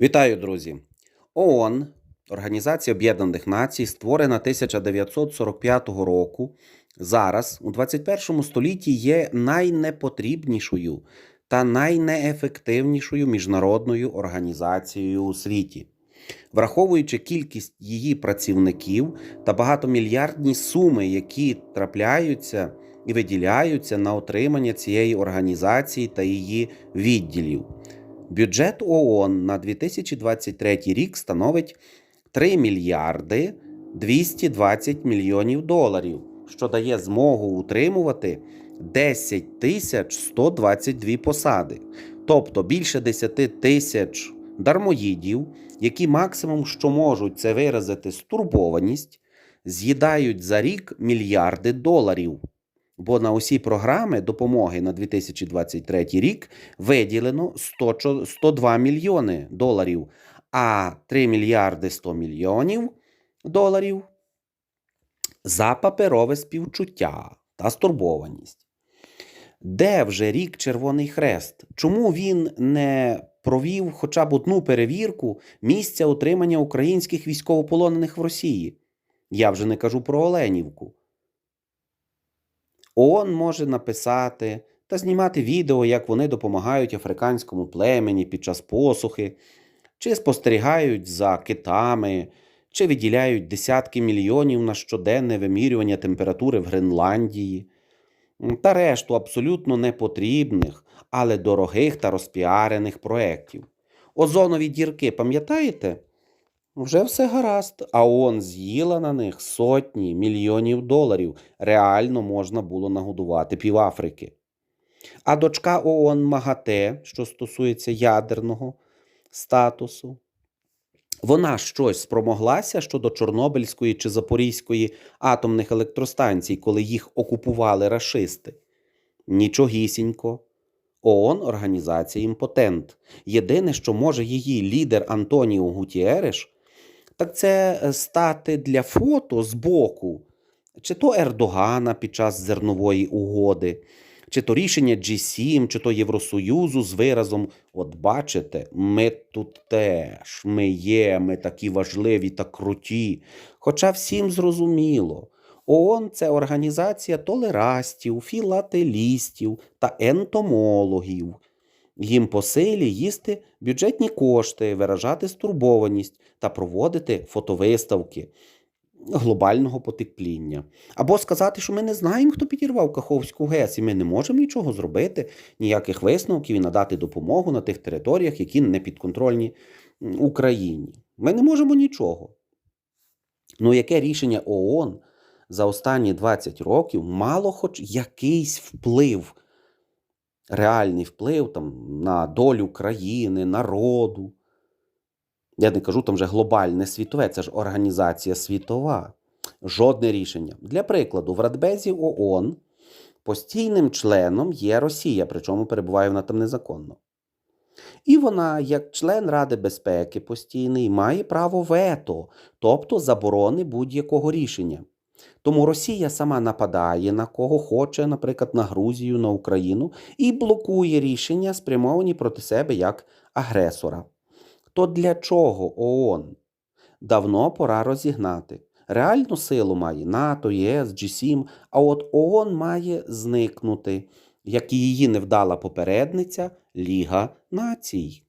Вітаю, друзі! ООН, Організація Об'єднаних Націй, створена 1945 року, зараз, у 21 столітті, є найнепотрібнішою та найнеефективнішою міжнародною організацією у світі. Враховуючи кількість її працівників та багатомільярдні суми, які трапляються і виділяються на отримання цієї організації та її відділів. Бюджет ООН на 2023 рік становить 3 мільярди 220 мільйонів доларів, що дає змогу утримувати 10 тисяч 122 посади, тобто більше 10 тисяч дармоїдів, які максимум, що можуть це виразити стурбованість, з'їдають за рік мільярди доларів. Бо на усі програми допомоги на 2023 рік виділено 100, 102 мільйони доларів, а 3 мільярди 100 мільйонів доларів за паперове співчуття та стурбованість. Де вже рік Червоний Хрест? Чому він не провів хоча б одну перевірку місця утримання українських військовополонених в Росії? Я вже не кажу про Оленівку. ООН може написати та знімати відео, як вони допомагають африканському племені під час посухи, чи спостерігають за китами, чи виділяють десятки мільйонів на щоденне вимірювання температури в Гренландії, та решту абсолютно непотрібних, але дорогих та розпіарених проєктів. Озонові дірки, пам'ятаєте? Вже все гаразд, а ООН з'їла на них сотні мільйонів доларів. Реально можна було нагодувати півафрики. А дочка ООН МАГАТЕ, що стосується ядерного статусу, вона щось спромоглася щодо Чорнобильської чи Запорізької атомних електростанцій, коли їх окупували рашисти? Нічогісінько. ООН організація імпотент. Єдине, що може її лідер Антоніо Гутіереш, так це е, стати для фото з боку, чи то Ердогана під час зернової угоди, чи то рішення G7, чи то Євросоюзу з виразом: от бачите, ми тут теж, ми є, ми такі важливі та круті. Хоча всім зрозуміло, ООН це організація толерастів, філателістів та ентомологів. Їм по силі їсти бюджетні кошти, виражати стурбованість та проводити фотовиставки глобального потепління. Або сказати, що ми не знаємо, хто підірвав Каховську ГЕС, і ми не можемо нічого зробити, ніяких висновків і надати допомогу на тих територіях, які не підконтрольні Україні. Ми не можемо нічого. Ну, яке рішення ООН за останні 20 років мало хоч якийсь вплив, реальний вплив там, на долю країни, народу. Я не кажу там вже глобальне світове, це ж організація світова. Жодне рішення. Для прикладу, в Радбезі ООН постійним членом є Росія, причому перебуває вона там незаконно. І вона, як член Ради безпеки постійний, має право вето, тобто заборони будь-якого рішення. Тому Росія сама нападає на кого хоче, наприклад, на Грузію, на Україну, і блокує рішення, спрямовані проти себе як агресора. То для чого ООН? Давно пора розігнати. Реальну силу має НАТО, ЄС, G7, а от ООН має зникнути, як і її невдала попередниця Ліга націй.